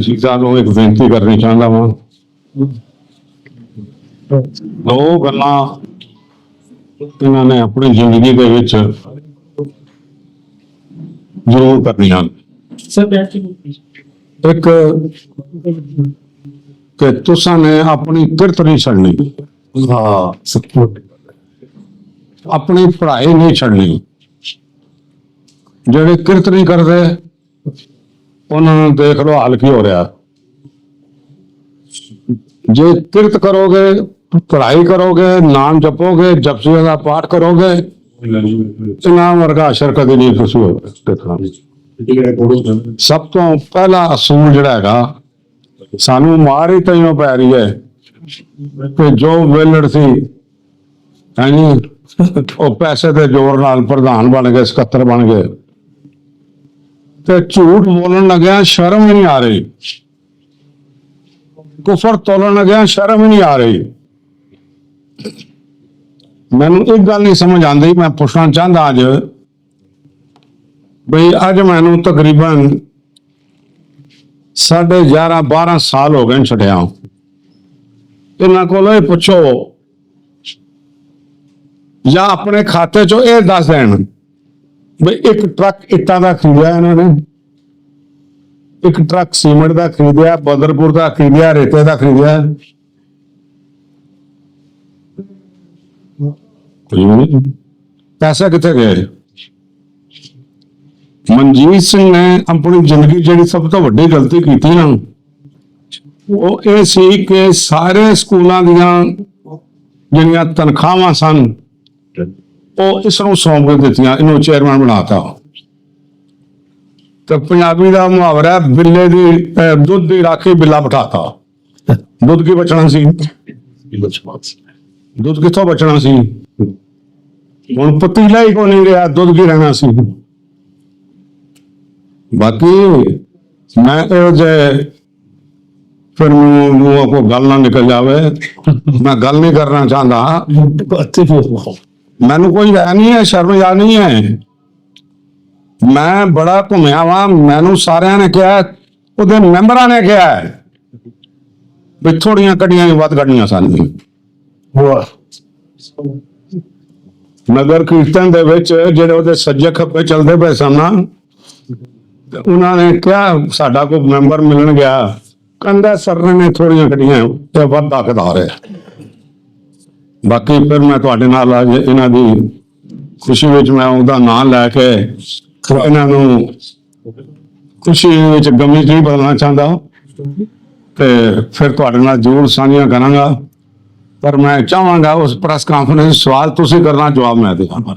ਸੀਤਾ ਨੂੰ ਇੱਕ ਬੇਨਤੀ ਕਰਨੀ ਚਾਹੁੰਦਾ ਵਾਂ। ਦੋ ਗੱਲਾਂ ਇਹਨਾਂ ਨੇ ਆਪਣੀ ਜ਼ਿੰਦਗੀ ਦੇ ਵਿੱਚ ਜ਼ਰੂਰ ਕਰਨੀਆਂ ਸਰ ਬੈਠ ਕੇ ਇੱਕ ਕਿ ਤੁਸਾਂ ਨੇ ਆਪਣੀ ਕਿਰਤ ਨਹੀਂ ਛੱਡਣੀ। ਹਾਂ। ਸਪੋਰਟ ਆਪਣੀ ਪੜ੍ਹਾਈ ਨਹੀਂ ਛੱਡਣੀ। ਜਿਹੜੇ ਕਿਰਤ ਨਹੀਂ ਕਰਦੇ ਉਹਨਾਂ ਨੂੰ ਦੇਖ ਲਓ, ਹਾਲ ਕੀ ਹੋ ਰਿਹਾ। ਜੇ ਕਿਰਤ ਕਰੋਗੇ, ਪੜ੍ਹਾਈ ਕਰੋਗੇ, ਨਾਮ ਜਪੋਗੇ ਜਪਜੀ ਦਾ ਪਾਠ ਕਰੋਗੇ, ਇਨਾਮ ਵਰਗਾ ਅਸ਼ਰ ਕਦੇ ਨਹੀਂ ਤੁਸੀਂ ਦੇਖਣਾ। ਸਭ ਤੋਂ ਪਹਿਲਾ ਅਸੂਲ ਜਿਹੜਾ ਹੈਗਾ, ਸਾਨੂੰ ਮਾਰ ਹੀ ਤੈਨੂੰ ਪੈ ਰਹੀ ਹੈ ਤੇ ਜੋ ਵੇਲੜ ਸੀ ਹਾਂਜੀ ਉਹ ਪੈਸੇ ਦੇ ਜ਼ੋਰ ਨਾਲ ਪ੍ਰਧਾਨ ਬਣ ਗਏ, ਸਕੱਤਰ ਬਣ ਗਏ। ਤੇ ਝੂਠ ਬੋਲਣ ਲੱਗਿਆ ਸ਼ਰਮ ਹੀ ਨਹੀਂ ਆ ਰਹੀ। ਕੁਫਰ ਤੋਲਣ ਲੱਗਿਆ ਸ਼ਰਮ ਹੀ ਨਹੀਂ ਆ ਰਹੀ। ਮੈਨੂੰ ਇੱਕ ਗੱਲ ਨਹੀਂ ਸਮਝ ਆਉਂਦੀ, ਮੈਂ ਪੁੱਛਣਾ ਚਾਹੁੰਦਾ ਅੱਜ, ਬਈ ਅੱਜ ਮੈਨੂੰ ਤਕਰੀਬਨ ਸਾਢੇ 11 12 ਸਾਲ ਹੋ ਗਏ ਨੇ ਛੱਡਿਆ ਇਹਨਾਂ ਕੋਲੋਂ ਇਹ ਪੁੱਛੋ, ਜਾਂ ਆਪਣੇ ਖਾਤੇ ਚੋਂ ਇਹ ਦੱਸ ਦੇਣ ਬਈ ਇੱਕ ਟਰੱਕ ਇੱਟਾਂ ਦਾ ਖਰੀਦਿਆ ਇਹਨਾਂ ਨੇ। ਇੱਕ ਟਰੱਕ ਸੀਮੈਂਟ ਦਾ ਖਰੀਦਿਆ ਬਦਰਪੁਰ ਦਾ ਖਰੀਦਿਆ, ਰੇਤੇ ਦਾ ਖਰੀਦਿਆ। ਕੋਈ ਨਹੀਂ। ਪੈਸਾ ਕਿੱਥੇ ਗਿਆ ਮਨਜੀਤ ਸਿੰਘ ਨੇ ਆਪਣੀ ਜ਼ਿੰਦਗੀ ਜਿਹੜੀ ਸਭ ਤੋਂ ਵੱਡੀ ਗਲਤੀ ਕੀਤੀ ਨਾ, ਉਹ ਇਹ ਸੀ ਕਿ ਸਾਰੇ ਸਕੂਲਾਂ ਦੀਆਂ ਜਿਹੜੀਆਂ ਤਨਖਾਹਾਂ ਸਨ ਉਹ ਇਸ ਨੂੰ ਸੌਂਪ ਕੇ ਦਿੱਤੀਆਂ, ਇਹਨੂੰ ਚੇਅਰਮੈਨ ਬਣਾਤਾ। ਤੇ ਪੰਜਾਬੀ ਦਾ ਮੁਹਾਵਰਾ ਬਿੱਲੇ ਦੀ ਦੁੱਧ ਦੀ ਰਾਖੀ ਬਿੱਲਾ ਬਿਠਾਤਾ। ਦੁੱਧ ਕੀ ਬਚਣਾ ਸੀ? ਦੁੱਧ ਕਿੱਥੋਂ ਬਚਣਾ ਸੀ? ਹੁਣ ਪਤੀਲਾ ਹੀ ਕੋ ਨਹੀਂ ਰਿਹਾ? ਦੁੱਧ ਕੀ ਰਹਿਣਾ ਸੀ? ਬਾਕੀ ਮੈਂ ਇਹ ਜੇ ਫਿਰ ਮੈਨੂੰ ਮੂੰਹੋਂ ਕੋਈ ਗੱਲ ਨਾ ਨਿਕਲ ਜਾਵੇ। ਮੈਂ ਗੱਲ ਨਹੀਂ ਕਰਨਾ ਚਾਹੁੰਦਾ। ਮੈਨੂੰ ਕੋਈ ਹੈ ਨਹੀਂ ਹੈ ਸ਼ਰਮ ਯਾ ਨਹੀਂ ਹੈ। ਮੈਂ ਬੜਾ ਘੁੰਮਿਆ ਵਾਂ ਮੈਨੂੰ ਸਾਰਿਆਂ ਨੇ ਕਿਹਾ ਉਹਦੇ ਮੈਂਬਰਾਂ ਨੇ ਕਿਹਾ ਵੀ ਥੋੜੀਆਂ ਕੱਢੀਆਂ ਹੀ ਵੱਧ ਕੱਢੀਆਂ ਸਨ। ਨਗਰ ਕੀਰਤਨ ਦੇ ਵਿੱਚ ਜਿਹੜੇ ਉਹਦੇ ਸੱਜੇ ਖੱਬੇ ਚੱਲਦੇ ਪਏ ਸਨ ਉਹਨਾਂ ਨੇ ਕਿਹਾ ਸਾਡਾ ਕੋਈ ਮੈਂਬਰ ਮਿਲਣ ਗਿਆ। ਕਹਿੰਦਾ ਸਰ ਨੇ ਥੋੜੀਆਂ ਕੱਢੀਆਂ ਤੇ ਵੱਧ ਹੱਕਦਾਰ ਹੈ ਬਾਕੀ ਫਿਰ ਮੈਂ ਤੁਹਾਡੇ ਨਾਲ ਅੱਜ ਇਹਨਾਂ ਦੀ ਖੁਸ਼ੀ ਵਿੱਚ ਮੈਂ ਉਹਦਾ ਨਾਮ ਲੈ ਕੇ ਇਹਨਾਂ ਨੂੰ ਖੁਸ਼ੀ ਵਿੱਚ ਗਮੀ 'ਚ ਨਹੀਂ ਬਦਲਣਾ ਚਾਹੁੰਦਾ। ਤੇ ਫਿਰ ਤੁਹਾਡੇ ਨਾਲ ਜ਼ਰੂਰ ਸਾਂਝੀਆਂ ਕਰਾਂਗਾ। ਪਰ ਮੈਂ ਚਾਹਾਂਗਾ ਉਸ ਪ੍ਰੈਸ ਕਾਨਫਰੰਸ ਸਵਾਲ ਤੁਸੀਂ ਕਰਨਾ, ਜਵਾਬ ਮੈਂ ਦੇਵਾਂਗਾ।